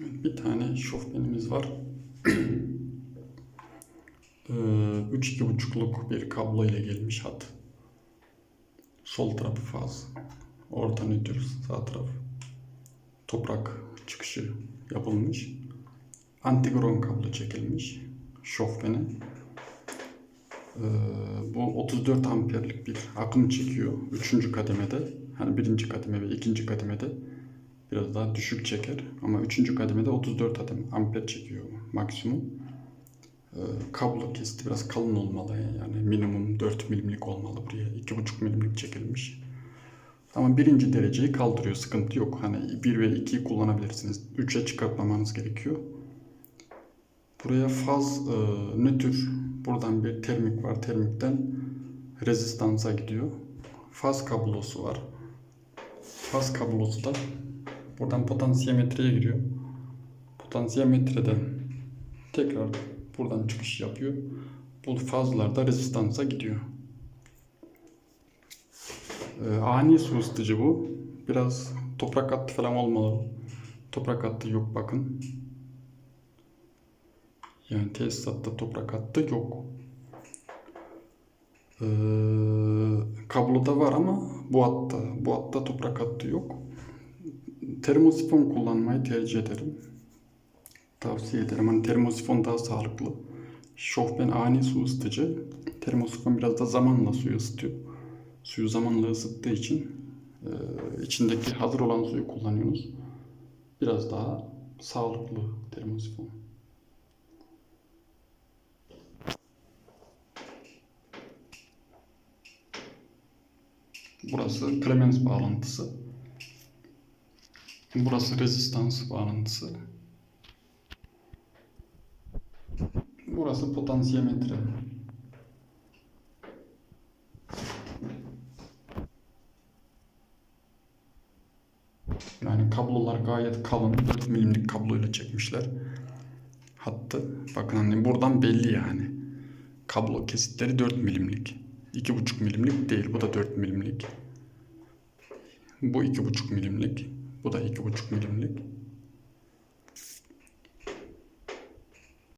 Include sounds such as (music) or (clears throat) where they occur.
Bir tane şofbenimiz var. (clears throat) Ee, Üç iki buçukluk bir kablo ile gelmiş hat. Sol tarafı faz. Orta nötr, sağ taraf. Toprak çıkışı yapılmış. Antigron kablo çekilmiş. Şofbene. Ee, bu 34 amperlik bir akım çekiyor. Üçüncü kademede. Hani birinci kademe ve ikinci kademede biraz daha düşük çeker. Ama üçüncü kademede 34 adım amper çekiyor maksimum. Ee, kablo kesti biraz kalın olmalı yani minimum 4 milimlik olmalı buraya 2,5 milimlik çekilmiş. Ama birinci dereceyi kaldırıyor sıkıntı yok. Hani 1 ve 2'yi kullanabilirsiniz. 3'e çıkartmamanız gerekiyor. Buraya faz e, nötr buradan bir termik var. Termikten rezistansa gidiyor. Faz kablosu var. Faz kablosu da buradan potansiyometreye giriyor. Potansiyometreden tekrar buradan çıkış yapıyor. Bu fazlar da rezistansa gidiyor. Ee, ani su ısıtıcı bu. Biraz toprak hattı falan olmalı. Toprak hattı yok bakın. Yani tesisatta toprak hattı yok. Ee, kabloda var ama bu hatta bu hatta toprak hattı yok. Termosifon kullanmayı tercih ederim. Tavsiye ederim. Hani termosifon daha sağlıklı. Şofben ani su ısıtıcı. Termosifon biraz da zamanla suyu ısıtıyor. Suyu zamanla ısıttığı için e, içindeki hazır olan suyu kullanıyoruz. Biraz daha sağlıklı termosifon. Burası Clemens bağlantısı. Burası rezistans bağlantısı. Burası potansiyometre. Yani kablolar gayet kalın. 4 milimlik kabloyla çekmişler. Hattı. Bakın hani buradan belli yani. Kablo kesitleri 4 milimlik. 2,5 milimlik değil. Bu da 4 milimlik. Bu 2,5 milimlik. Bu da 2,5 milimlik.